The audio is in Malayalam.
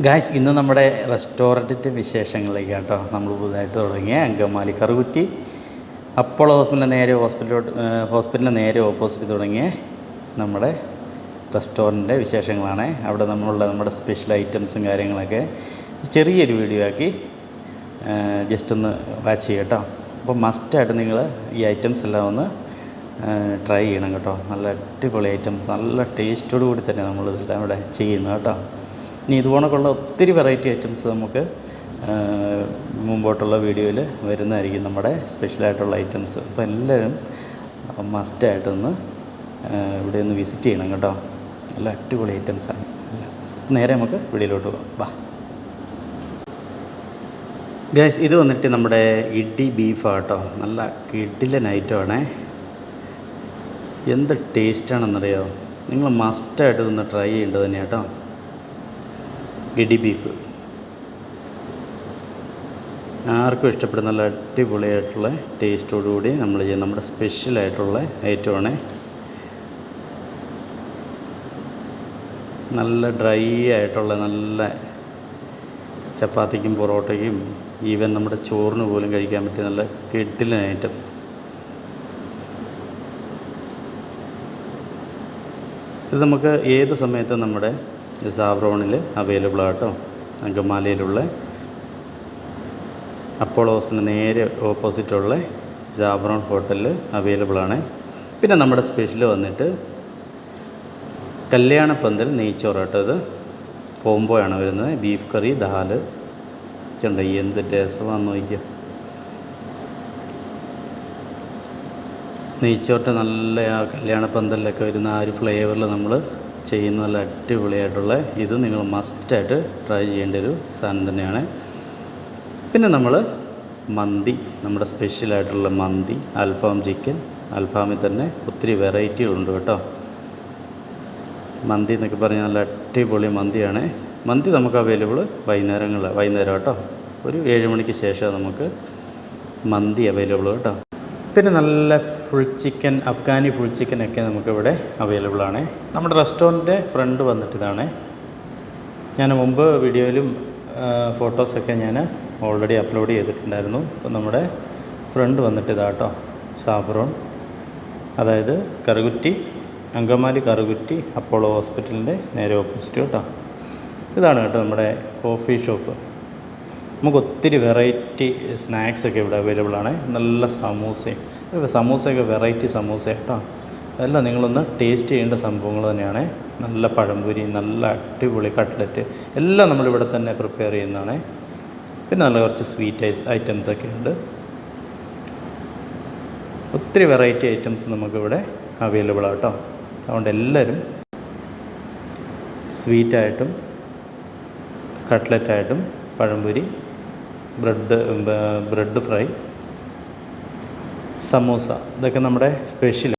ഗായ്സ് ഇന്ന് നമ്മുടെ റെസ്റ്റോറന്റിന്റെ വിശേഷങ്ങളിലേക്ക് കേട്ടോ. നമ്മൾ പുതുതായിട്ട് തുടങ്ങിയ അങ്കമാലി കറുകുറ്റി അപ്പോളോ ഹോസ്പിറ്റലിന്റെ നേരെ ഹോസ്പിറ്റലോട്ട് ഹോസ്പിറ്റലിന്റെ നേരെ ഓപ്പോസിറ്റ് തുടങ്ങിയ നമ്മുടെ റെസ്റ്റോറന്റിന്റെ വിശേഷങ്ങളാണ്. അവിടെ നമ്മളുള്ള നമ്മുടെ സ്പെഷ്യൽ ഐറ്റംസും കാര്യങ്ങളൊക്കെ ചെറിയൊരു വീഡിയോ ആക്കി ജസ്റ്റ് ഒന്ന് വാച്ച് ചെയ്യുക കേട്ടോ. അപ്പോൾ മസ്റ്റായിട്ട് നിങ്ങൾ ഈ ഐറ്റംസ് എല്ലാം ഒന്ന് ട്രൈ ചെയ്യണം കേട്ടോ. നല്ല അടിപൊളി ഐറ്റംസ് നല്ല ടേസ്റ്റോടു കൂടി തന്നെ നമ്മളിതെല്ലാം ഇവിടെ ചെയ്യുന്നത് കേട്ടോ. ഇനി ഇതുപോണക്കുള്ള ഒത്തിരി വെറൈറ്റി ഐറ്റംസ് നമുക്ക് മുമ്പോട്ടുള്ള വീഡിയോയിൽ വരുന്നതായിരിക്കും നമ്മുടെ സ്പെഷ്യലായിട്ടുള്ള ഐറ്റംസ് അപ്പോൾ എല്ലാവരും മസ്റ്റായിട്ടൊന്ന് ഇവിടെ ഒന്ന് വിസിറ്റ് ചെയ്യണം കേട്ടോ. നല്ല അടിപൊളി ഐറ്റംസാണ് നേരെ നമുക്ക് വീഡിയോയിലോട്ട് പോകാം. വാ. ഗൈസ് ഇത് വന്നിട്ട് നമ്മുടെ ഇഡ്ഡി ബീഫാണ് കേട്ടോ നല്ല കിഡിലൻ ഐറ്റമാണേ എന്ത് ടേസ്റ്റാണെന്നറിയോ നിങ്ങൾ മസ്റ്റായിട്ട് ഇതൊന്ന് ട്രൈ ചെയ്യേണ്ടത് കേട്ടോ. ഇഡി ബീഫ്. ആർക്കും ഇഷ്ടപ്പെടുന്ന നല്ല അടിപൊളിയായിട്ടുള്ള ടേസ്റ്റോടുകൂടി നമ്മൾ ചെയ്യുന്ന നമ്മുടെ സ്പെഷ്യലായിട്ടുള്ള ഐറ്റമാണ്. നല്ല ഡ്രൈ ആയിട്ടുള്ള നല്ല ചപ്പാത്തിക്കും പൊറോട്ടയ്ക്കും ഈവൻ നമ്മുടെ ചോറിന് പോലും കഴിക്കാൻ പറ്റിയ നല്ല കിട്ടിലൻ ഐറ്റം. ഇത് നമുക്ക് ഏത് സമയത്തും നമ്മുടെ സാവ്രോണിൽ അവൈലബിൾ ആട്ടോ അങ്കമാലിയിലുള്ള അപ്പോളോ ഹോസ്പിറ്റൽ നേരെ ഓപ്പോസിറ്റുള്ള സാബ്രോൺ ഹോട്ടലിൽ അവൈലബിൾ ആണ് പിന്നെ നമ്മുടെ സ്പെഷ്യൽ വന്നിട്ട് കല്യാണപ്പന്തൽ പന്തൽ കേട്ടോ ഇത്. കോംബോ ആണ് വരുന്നത്. ബീഫ് കറി ദാൽ. കണ്ട എന്ത് രസമാണെന്ന് നോക്കിയ നെയ്ച്ചോറിന്റെ നല്ല ആ കല്യാണപ്പന്തലിലൊക്കെ വരുന്ന ആ ഒരു ഫ്ലേവറിൽ നമ്മൾ ചെയ്യുന്ന നല്ല അടിപൊളിയായിട്ടുള്ള ഇത് നിങ്ങൾ മസ്റ്റായിട്ട് ട്രൈ ചെയ്യേണ്ട ഒരു സാധനം തന്നെയാണ്. പിന്നെ നമ്മൾ മന്തി നമ്മുടെ സ്പെഷ്യലായിട്ടുള്ള മന്തി അൽഫാം ചിക്കൻ അൽഫാമിൽ തന്നെ ഒത്തിരി വെറൈറ്റികളുണ്ട് കേട്ടോ. മന്തി എന്നൊക്കെ പറഞ്ഞാൽ നല്ല അടിപൊളി മന്തിയാണ്. മന്തി നമുക്ക് അവൈലബിൾ വൈകുന്നേരങ്ങളിൽ വൈകുന്നേരം കേട്ടോ. ഒരു ഏഴ് മണിക്ക് ശേഷം നമുക്ക് മന്തി അവൈലബിൾ കേട്ടോ. പിന്നെ നല്ല full chicken Afghani full chicken ചിക്കനൊക്കെ നമുക്കിവിടെ അവൈലബിൾ ആണ്. നമ്മുടെ റെസ്റ്റോറന്റിന്റെ ഫ്രണ്ട് വന്നിട്ട് ഇതാണ് ഞാൻ മുമ്പ് വീഡിയോയിലും ഫോട്ടോസൊക്കെ ഞാൻ ഓൾറെഡി അപ്ലോഡ് ചെയ്തിട്ടുണ്ടായിരുന്നു. അപ്പോൾ നമ്മുടെ ഫ്രണ്ട് വന്നിട്ട് ഇതാട്ടോ സാഫ്രോൺ. അതായത് കറുകുറ്റി അങ്കമാലി കറുകുറ്റി അപ്പോളോ ഹോസ്പിറ്റലിന്റെ നേരെ ഓപ്പോസിറ്റ് കേട്ടോ ഇതാണ് കേട്ടോ നമ്മുടെ കോഫി ഷോപ്പ് നമുക്ക് ഒത്തിരി വെറൈറ്റി സ്നാക്സ് ഒക്കെ ഇവിടെ അവൈലബിൾ ആണ്. നല്ല സമൂസയും സമൂസയൊക്കെ വെറൈറ്റി സമൂസ കേട്ടോ. അതെല്ലാം നിങ്ങളൊന്ന് ടേസ്റ്റ് ചെയ്യേണ്ട സംഭവങ്ങൾ തന്നെയാണ്. നല്ല പഴംപൊരി നല്ല അടിപൊളി കട്ട്ലറ്റ് എല്ലാം നമ്മളിവിടെ തന്നെ പ്രിപ്പയർ ചെയ്യുന്നതാണ്. പിന്നെ നല്ല കുറച്ച് സ്വീറ്റ് ഐറ്റംസ് ഒക്കെ ഉണ്ട്. ഒത്തിരി വെറൈറ്റി ഐറ്റംസ് നമുക്കിവിടെ അവൈലബിൾ ആട്ടോ അതുകൊണ്ട് എല്ലാവരും സ്വീറ്റായിട്ടും കട്ട്ലറ്റായിട്ടും pazhampori bread bread fry samosa. ഇതൊക്കെ നമ്മുടെ സ്പെഷ്യൽ